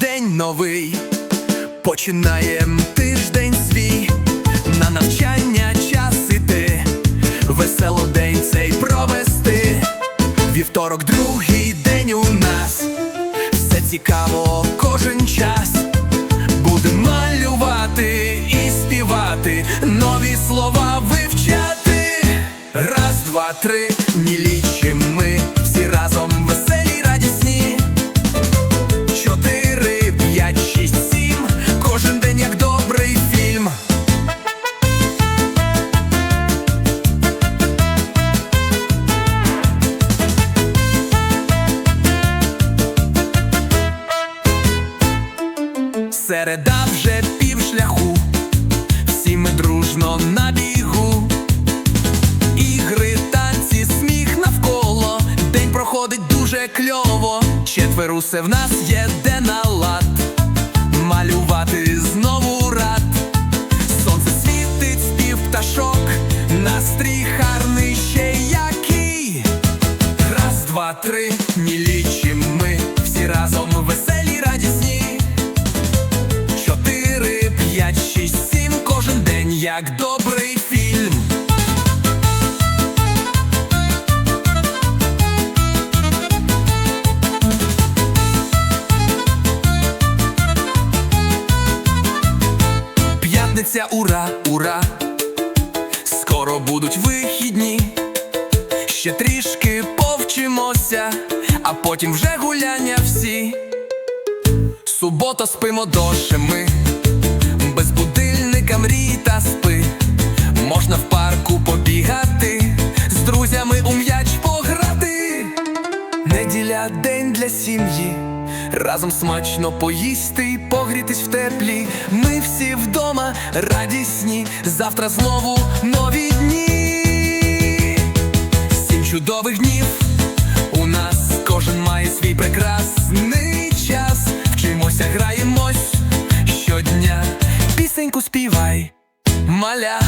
день новий, починаєм тиждень свій, на навчання час іти, весело день цей провести. Вівторок, другий день у нас, все цікаво кожен час. Будем малювати і співати, нові слова вивчати. Раз, два, три, ні лічим Середа вже півшляху, всі ми дружно на бігу. Ігри, танці, сміх навколо, день проходить дуже кльово. Четвер усе в нас є де на лад. Малювати знову рад. Сонце світить, спів пташок, настрій гарний ще який. Раз, два, три, ні лічим ми всі разом веселі, як добрий фільм. П'ятниця, ура, ура! Скоро будуть вихідні, ще трішки повчимося, а потім вже гуляння всі. Субота спимо довше сім'ї, разом смачно поїсти і погрітись в теплі. Ми всі вдома радісні, завтра знову нові дні. Сім чудових днів у нас кожен має свій прекрасний час. Вчимося, граємось щодня, пісеньку співай, маля.